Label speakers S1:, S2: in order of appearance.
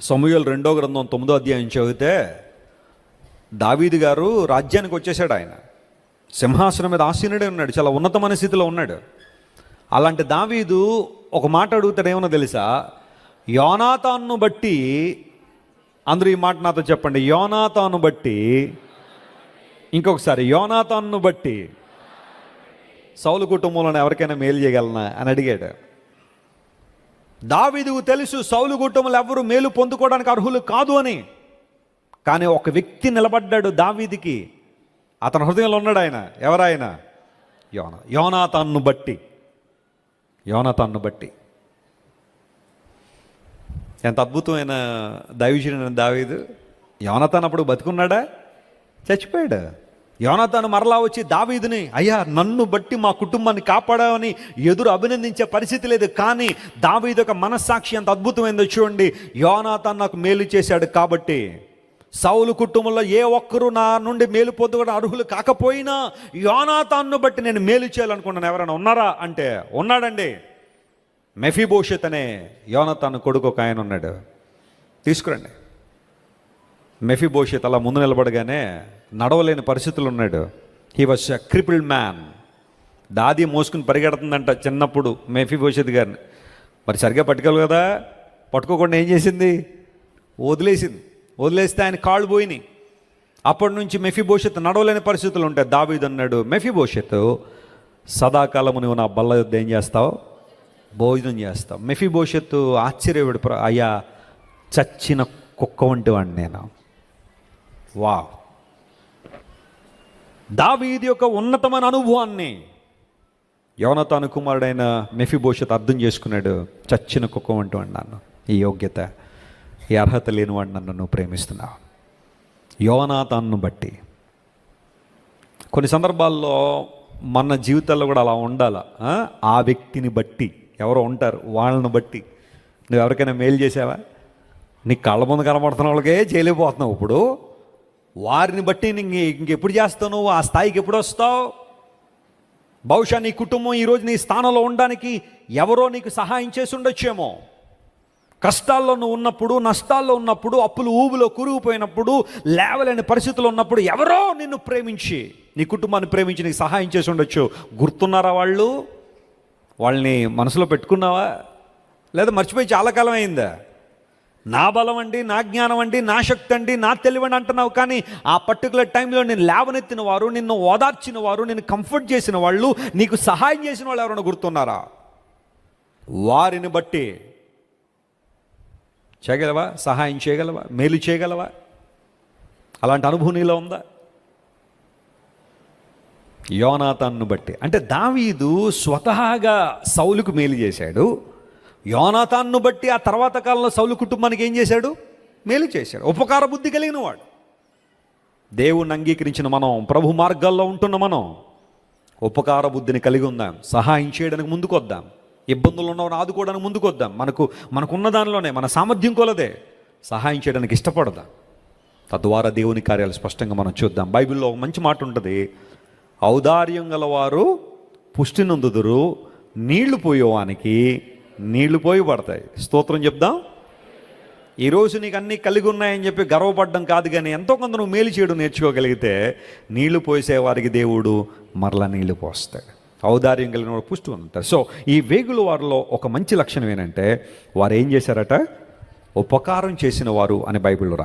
S1: సమూహలు రెండో గ్రంథం తొమ్మిదో అధ్యాయం చదివితే దావీదు గారు రాజ్యానికి వచ్చేసాడు ఆయన. సింహాసనం మీద ఆసీనుడే ఉన్నాడు చాలా ఉన్నతమైన స్థితిలో ఉన్నాడు. అలాంటి దావీదు ఒక మాట అడుగుతాడు ఏమన్నా తెలుసా? యోనాతాన్ను బట్టి అందరూ ఈ మాట నాతో చెప్పండి. యోనాతాను బట్టి ఇంకొకసారి యోనాతాన్ను బట్టి సౌలు కుటుంబంలో ఎవరికైనా మేలు చేయగలనా? అని అడిగాడు. దావీదుకు తెలుసు సౌలు కుటుంబంలో ఎవరు మేలు పొందుకోవడానికి అర్హులు కాదు అని. కానీ ఒక వ్యక్తి నిలబడ్డాడు దావీదికి. అతని హృదయంలో ఉన్నాడు ఆయన. ఎవరాయన? యోన. యోనాతాన్ను బట్టి. యోనాతాన్ను బట్టి. ఎంత అద్భుతమైన దైవజనుడు దావీదు. యోనతాన్ అప్పుడు బతుకున్నాడా? చచ్చిపోయాడు? యోనతాను మరలా వచ్చి దావీదుని అయ్యా నన్ను బట్టి మా కుటుంబాన్ని కాపాడామని ఎదురు అభినందించే పరిస్థితి లేదు. కానీ దావీదు ఒక మనస్సాక్షి ఎంత అద్భుతమైందో చూడండి. యోనాతాన్ నాకు మేలు చేశాడు కాబట్టి సౌలు కుటుంబంలో ఏ ఒక్కరు నా నుండి మేలు పొందుకున్న అర్హులు కాకపోయినా యోనాథాన్ను బట్టి నేను మేలు చేయాలనుకున్నాను ఎవరైనా ఉన్నారా? అంటే ఉన్నాడండి. మెఫీభూషత్ అనే యోనతాను కొడుకు ఒక ఆయన ఉన్నాడు. తీసుకురండి. మెఫిబోషిత్ అలా ముందు నిలబడగానే నడవలేని పరిస్థితులు ఉన్నాడు. He was a crippled man దాది మోసుకుని పరిగెడుతుందంట చిన్నప్పుడు మెఫిబోషిత్ గారిని. మరి సరిగ్గా పట్టుకోవాలి కదా? పట్టుకోకుండా ఏం చేసింది? వదిలేసింది. వదిలేస్తే ఆయన కాళ్ళు పోయినాయి. అప్పటి నుంచి మెఫీభూషత్ నడవలేని పరిస్థితులు ఉంటాయి. దావీద్ అన్నాడు మెఫీభూషత్ సదాకాలము నువ్వు నా బల్ల యుద్ధ ఏం చేస్తావు? భోజనం చేస్తావు. మెఫీభూషత్ ఆశ్చర్యపడి అయ్యా చచ్చిన కుక్క వంటి వాడిని నేను. వా దావీది యొక్క ఉన్నతమైన అనుభవాన్ని యోనతాను కుమారుడైన మెఫిభోషత్ అర్థం చేసుకున్నాడు. చచ్చిన కుక్క వంటి వాడిని నన్ను. ఈ యోగ్యత ఈ అర్హత లేనివాడు నన్ను నువ్వు ప్రేమిస్తున్నావు. యోనాతాన్ను బట్టి. కొన్ని సందర్భాల్లో మన జీవితాల్లో కూడా అలా ఉండాల? ఆ? ఆ వ్యక్తిని బట్టి. ఎవరో ఉంటారు వాళ్ళని బట్టి. నువ్వు ఎవరికైనా మేలు చేసావా? నీ కళ్ళ ముందు కనబడుతున్న వాళ్ళకే చేయలేకపోతున్నావు ఇప్పుడు. వారిని బట్టి నీ ఇంకెప్పుడు చేస్తావు నువ్వు? ఆ స్థాయికి ఎప్పుడు వస్తావు? బహుశా నీ కుటుంబం ఈరోజు నీ స్థానంలో ఉండడానికి ఎవరో నీకు సహాయం చేసి ఉండొచ్చేమో. కష్టాల్లో నువ్వు ఉన్నప్పుడు నష్టాల్లో ఉన్నప్పుడు అప్పులు ఊబులో కురిగిపోయినప్పుడు లేవలేని పరిస్థితులు ఉన్నప్పుడు ఎవరో నిన్ను ప్రేమించి నీ కుటుంబాన్ని ప్రేమించి నీకు సహాయం చేసి ఉండొచ్చు. గుర్తున్నారా వాళ్ళు? వాళ్ళని మనసులో పెట్టుకున్నావా? లేదా మర్చిపోయి చాలా కాలం అయిందా? నా బలం అండి నా జ్ఞానం అండి నా శక్తి అండి నా తెలివండి అంటున్నావు కానీ ఆ పర్టికులర్ టైంలో నేను లేవనెత్తిన వారు నిన్ను ఓదార్చిన వారు నేను కంఫర్ట్ చేసిన వాళ్ళు నీకు సహాయం చేసిన వాళ్ళు ఎవరైనా గుర్తున్నారా? వారిని బట్టి. చేయగలవా? సహాయం చేయగలవా? మేలు చేయగలవా? అలాంటి అనుభవం నీలో ఉందా? యోనాతాన్ను బట్టి. అంటే దావీదు స్వతహాగా సౌలుకు మేలు చేశాడు. యోనాథాన్ను బట్టి ఆ తర్వాత కాలంలో సౌలు కుటుంబానికి ఏం చేశాడు? మేలు చేశాడు. ఉపకార బుద్ధి కలిగిన వాడు దేవుణ్ణి అంగీకరించిన మనం ప్రభు మార్గాల్లో ఉంటున్న మనం ఉపకార బుద్ధిని కలిగి ఉందాం. సహాయం చేయడానికి ముందుకు వద్దాం. ఇబ్బందులు ఉన్నవారు ఆదుకోవడానికి ముందుకు వద్దాం. మనకు మనకున్న దానిలోనే మన సామర్థ్యం కొలదే. సహాయం చేయడానికి ఇష్టపడదాం? తద్వారా దేవుని కార్యాలు స్పష్టంగా మనం చూద్దాం. బైబిల్లో ఒక మంచి మాట ఉంటుంది. ఔదార్యం గలవారు పుష్టినందుదురు నీళ్ళు పోయేవానికి నీళ్ళు పోయి పడతాయి. స్తోత్రం చెప్దాం? ఈరోజు నీకు అన్నీ కలిగి ఉన్నాయని చెప్పి గర్వపడడం కాదు కానీ ఎంతో కొంత నువ్వు మేలు చేయడం నేర్చుకోగలిగితే నీళ్ళు పోసే వారికి దేవుడు మరలా నీళ్ళు పోస్తాడు. ఔదార్యం కలిగిన వాడు పుష్టి ఉంటారు సో ఈ వేగుల వారిలో ఒక మంచి లక్షణం ఏంటంటే వారు ఏం చేశారట? ఉపకారం చేసిన వారు అని బైబిల్లో రా